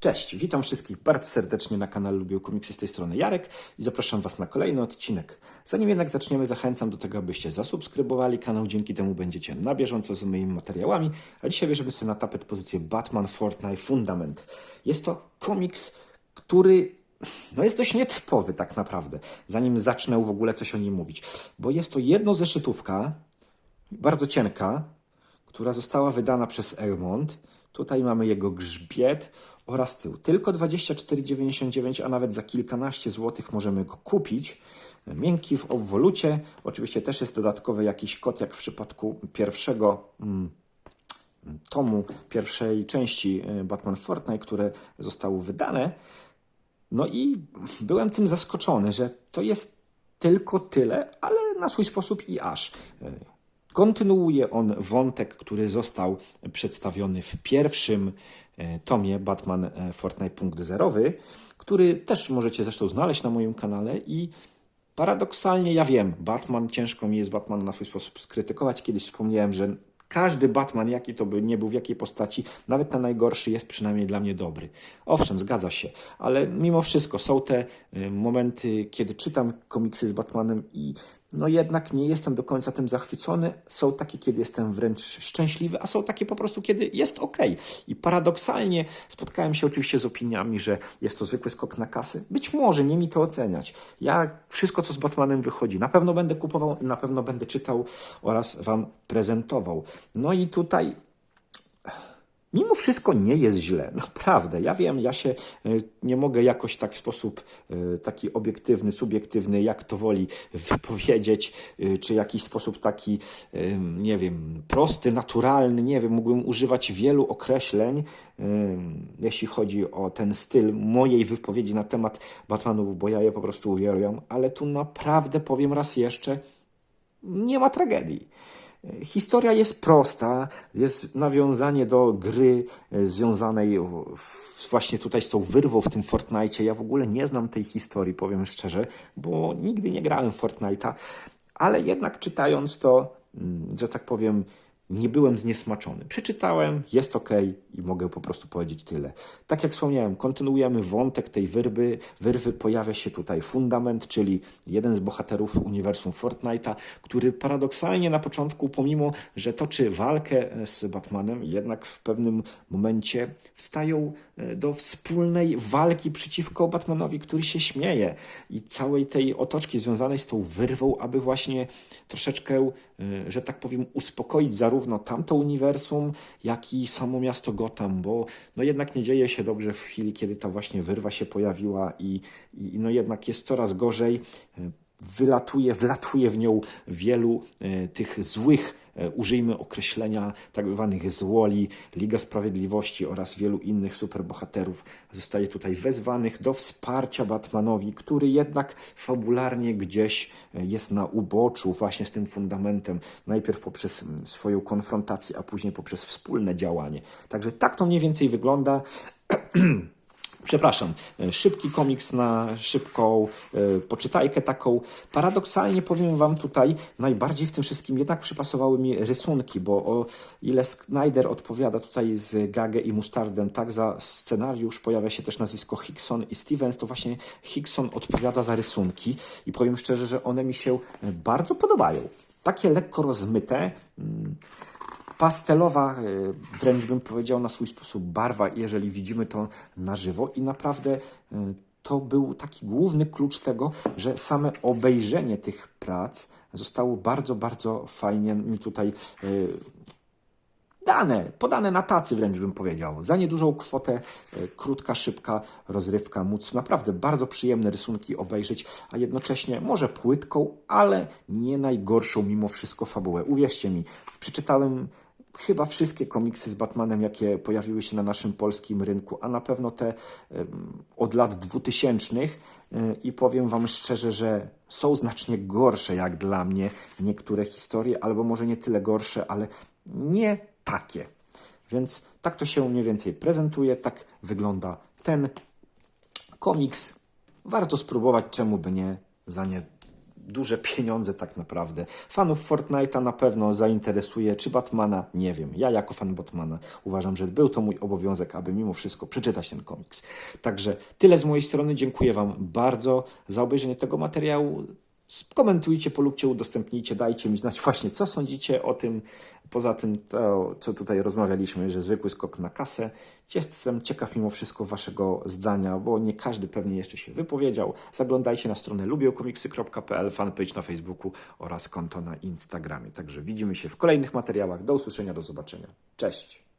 Cześć, witam wszystkich bardzo serdecznie na kanale Lubię Komiksy z tej strony Jarek i zapraszam Was na kolejny odcinek. Zanim jednak zaczniemy, zachęcam do tego, abyście zasubskrybowali kanał, dzięki temu będziecie na bieżąco z moimi materiałami, a dzisiaj bierzemy sobie na tapet pozycję Batman Fortnite Fundament. Jest to komiks, który no jest dość nietypowy tak naprawdę, zanim zacznę w ogóle coś o nim mówić, bo jest to jedno zeszytówka, bardzo cienka, która została wydana przez Egmont. Tutaj mamy jego grzbiet oraz tył. Tylko 24,99, a nawet za kilkanaście złotych możemy go kupić. Miękki w obwolucie. Oczywiście też jest dodatkowy jakiś kod, jak w przypadku pierwszego mm, tomu, pierwszej części y, Batman Fortnite, które zostały wydane. No i byłem tym zaskoczony, że to jest tylko tyle, ale na swój sposób i aż. Kontynuuje on wątek, który został przedstawiony w pierwszym e, tomie Batman e, Fortnite Punkt Zerowy, który też możecie zresztą znaleźć na moim kanale i paradoksalnie ja wiem, Batman, ciężko mi jest Batman na swój sposób skrytykować. Kiedyś wspomniałem, że każdy Batman, jaki to by nie był, w jakiej postaci, nawet ten najgorszy jest przynajmniej dla mnie dobry. Owszem, zgadza się, ale mimo wszystko są te y, momenty, kiedy czytam komiksy z Batmanem i no jednak nie jestem do końca tym zachwycony. Są takie, kiedy jestem wręcz szczęśliwy, a są takie po prostu, kiedy jest ok. I paradoksalnie spotkałem się oczywiście z opiniami, że jest to zwykły skok na kasy. Być może, nie mi to oceniać. Ja wszystko, co z Batmanem wychodzi, na pewno będę kupował, na pewno będę czytał oraz Wam prezentował. No i tutaj Mimo wszystko nie jest źle, naprawdę. Ja wiem, ja się y, nie mogę jakoś tak w sposób y, taki obiektywny, subiektywny, jak to woli, wypowiedzieć, y, czy jakiś sposób taki, nie wiem, prosty, naturalny, nie wiem, mógłbym używać wielu określeń, jeśli chodzi o ten styl mojej wypowiedzi na temat Batmanów, bo ja je po prostu uwielbiam, ale tu naprawdę powiem raz jeszcze, nie ma tragedii. Historia jest prosta, jest nawiązanie do gry e, związanej właśnie tutaj z tą wyrwą w tym Fortnite. Ja w ogóle nie znam tej historii, powiem szczerze, bo nigdy nie grałem w Fortnite'a, ale jednak czytając to, mm, że tak powiem, nie byłem zniesmaczony. Przeczytałem, jest ok i mogę po prostu powiedzieć tyle. Tak jak wspomniałem, kontynuujemy wątek tej wyrwy. Wyrwy pojawia się tutaj fundament, czyli jeden z bohaterów uniwersum Fortnite'a, który paradoksalnie na początku, pomimo że toczy walkę z Batmanem, jednak w pewnym momencie wstają e, do wspólnej walki przeciwko Batmanowi, który się śmieje i całej tej otoczki związanej z tą wyrwą, aby właśnie troszeczkę, e, że tak powiem, uspokoić zarówno zarówno tamto uniwersum, jak i samo miasto Gotham, bo no jednak nie dzieje się dobrze w chwili, kiedy ta właśnie wyrwa się pojawiła i, i no jednak jest coraz gorzej. Wylatuje, wlatuje w nią wielu e, tych złych, e, użyjmy określenia tak zwanych złoli, Liga Sprawiedliwości oraz wielu innych superbohaterów zostaje tutaj wezwanych do wsparcia Batmanowi, który jednak fabularnie gdzieś e, jest na uboczu właśnie z tym fundamentem, najpierw poprzez swoją konfrontację, a później poprzez wspólne działanie. Także tak to mniej więcej wygląda. Przepraszam, e, szybki komiks na szybką e, poczytajkę taką. Paradoksalnie powiem Wam tutaj, najbardziej w tym wszystkim jednak przypasowały mi rysunki, bo o ile Snyder odpowiada tutaj z Gagę i Mustardem, tak za scenariusz pojawia się też nazwisko Hickson i Stevens, to właśnie Hickson odpowiada za rysunki i powiem szczerze, że one mi się bardzo podobają. Takie lekko rozmyte, mm, pastelowa, e, wręcz bym powiedział na swój sposób barwa, jeżeli widzimy to na żywo i naprawdę e, to był taki główny klucz tego, że same obejrzenie tych prac zostało bardzo, bardzo fajnie mi tutaj e, dane, podane na tacy wręcz bym powiedział. Za niedużą kwotę, krótka, szybka rozrywka, móc naprawdę bardzo przyjemne rysunki obejrzeć, a jednocześnie może płytką, ale nie najgorszą mimo wszystko fabułę. Uwierzcie mi, przeczytałem chyba wszystkie komiksy z Batmanem, jakie pojawiły się na naszym polskim rynku, a na pewno te od lat 2000 y, i powiem Wam szczerze, że są znacznie gorsze jak dla mnie niektóre historie, albo może nie tyle gorsze, ale nie takie. Więc tak to się mniej więcej prezentuje, tak wygląda ten komiks. Warto spróbować, czemu by nie, za nie duże pieniądze tak naprawdę. Fanów Fortnite'a na pewno zainteresuje, czy Batmana, nie wiem. Ja jako fan Batmana uważam, że był to mój obowiązek, aby mimo wszystko przeczytać ten komiks. Także tyle z mojej strony. Dziękuję Wam bardzo za obejrzenie tego materiału. Komentujcie, polubcie, udostępnijcie, dajcie mi znać właśnie, co sądzicie o tym. Poza tym, to, co tutaj rozmawialiśmy, że zwykły skok na kasę. Jestem ciekaw mimo wszystko Waszego zdania, bo nie każdy pewnie jeszcze się wypowiedział. Zaglądajcie na stronę lubiekomiksy.pl, fanpage na Facebooku oraz konto na Instagramie. Także widzimy się w kolejnych materiałach. Do usłyszenia, do zobaczenia. Cześć!